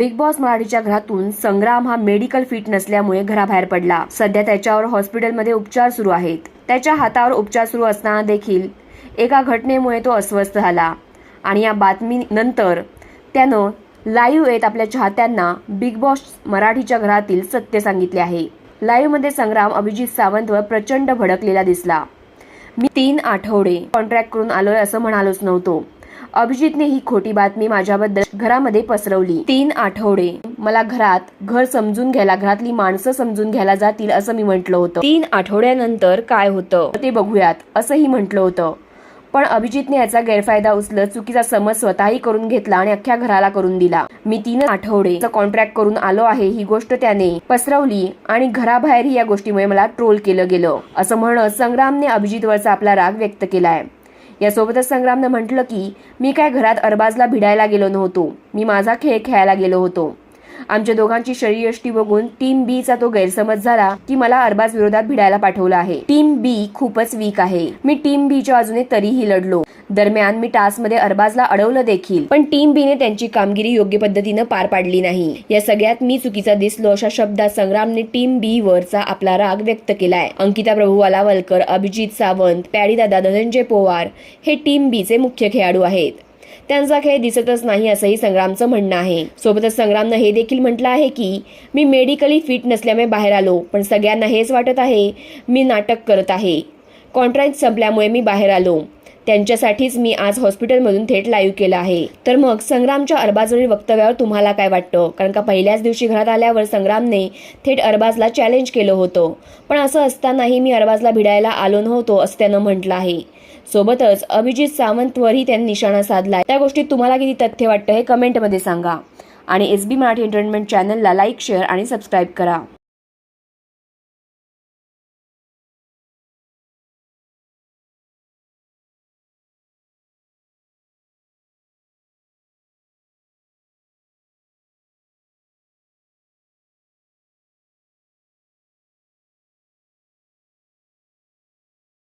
Big boss मराठीच्या घरातून संग्राम हा मेडिकल फिट नसल्यामुळे घराबाहेर पडला. सध्या त्याच्यावर हॉस्पिटलमध्ये उपचार सुरू आहेत. त्याच्या हातावर उपचार सुरू असताना देखील एका घटनेमुळे तो अस्वस्थ झाला. आणि या बातमीनंतर त्यानं लाईव्ह येत आपल्या चाहत्यांना बिग बॉस मराठीच्या घरातील सत्य सांगितले आहे. लाईव्हमध्ये संग्राम अभिजित सावंतवर प्रचंड भडकलेला दिसला. मी तीन आठवडे कॉन्ट्रॅक्ट करून आलोय असं म्हणालोच नव्हतो. अभिजितने ही खोटी बातमी माझ्याबद्दल घरामध्ये पसरवली. तीन आठवडे. मला घरात घर समजून घ्यायला घरातली माणसं समजून घ्यायला जातील असं मी म्हटलं होतं. तीन आठवड्यानंतर काय होतं? ते बघूयात असंही म्हटलं होतं. पण अभिजितने याचा गैरफायदा उचलत चुकीचा समज स्वतःही करून घेतला आणि अख्ख्या घराला करून दिला. मी तीन आठवडे कॉन्ट्रॅक्ट करून आलो आहे ही गोष्ट त्याने पसरवली आणि घराबाहेरही या गोष्टीमुळे मला ट्रोल केलं गेलं. असं म्हणत संग्रामने अभिजितवरचा आपला राग व्यक्त केलाय. यासोबतच संग्रामनं म्हटलं की मी काय घरात अरबाजला भिडायला गेलो नव्हतो. मी माझा खेळ खेळायला गेलो होतो. आमच्या दोघांची शरीरयष्टी बघून टीम बी चा तो गैरसमज झाला की मला अरबाज विरोधात भिडायला पाठवलं आहे. टीम बी खूपच वीक आहे. मी टीम बी च्या बाजूने तरीही लढलो. दरम्यान मी टास्कमध्ये अरबाजला अडवलं देखील. पण टीम बीने त्यांची कामगिरी योग्य पद्धतीनं पार पाडली नाही. या सगळ्यात मी चुकीचा दिसलो अशा शब्दात संग्रामने टीम बी वरचा आपला राग व्यक्त केलाय. अंकिता प्रभू वलकर अभिजित सावंत पॅडीदादा धनंजय पोवार हे टीम बी चे मुख्य खेळाडू आहेत. त्यांचा खेळ दिसतच नाही असंही संग्रामचं म्हणणं आहे. सोबतच संग्रामनं हे देखील म्हटलं आहे की मी मेडिकली फिट नसल्यामुळे बाहेर आलो पण सगळ्यांना हेच वाटत आहे मी नाटक करत आहे. कॉन्ट्रॅक्ट संपल्यामुळे मी बाहेर आलो. त्यांच्यासाठीच मी आज हॉस्पिटलमधून थेट लाईव्ह केलं आहे. तर मग संग्रामच्या अरबाजवरील वक्तव्यावर तुम्हाला काय वाटतं? कारण का पहिल्याच दिवशी घरात आल्यावर संग्रामने थेट अरबाजला चॅलेंज केलं होतं. पण असं असतानाही मी अरबाजला भिडायला आलो नव्हतो असं त्यानं म्हटलं आहे. सोबतच अभिजित सावंतवरही त्यांनी निशाणा साधला त्या गोष्टीत तुम्हाला किती तथ्य वाटतं हे कमेंटमध्ये सांगा. आणि एस बी मराठी एंटरटेनमेंट चॅनलला लाईक शेअर आणि सबस्क्राईब करा.